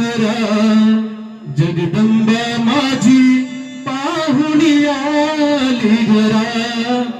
नवरा जगदंबा माझी पाहुणी आली घरा.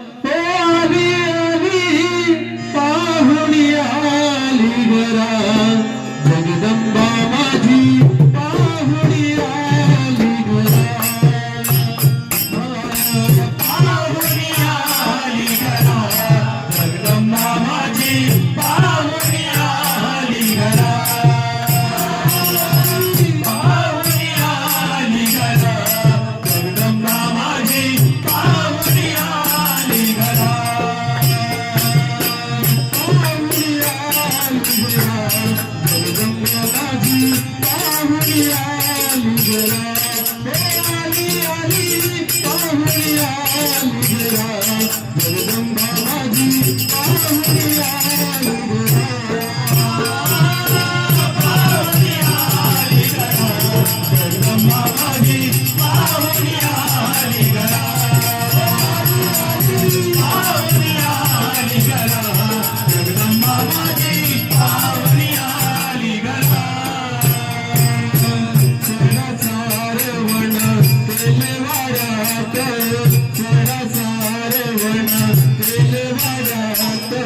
Jagdamba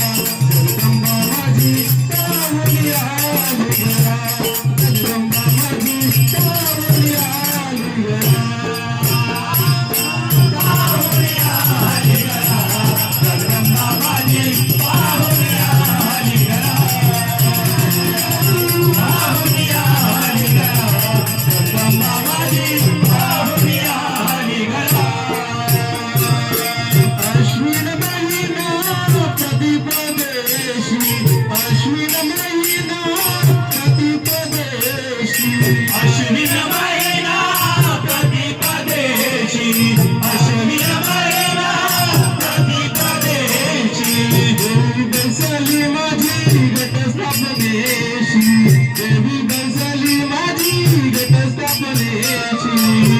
Thank you. noite.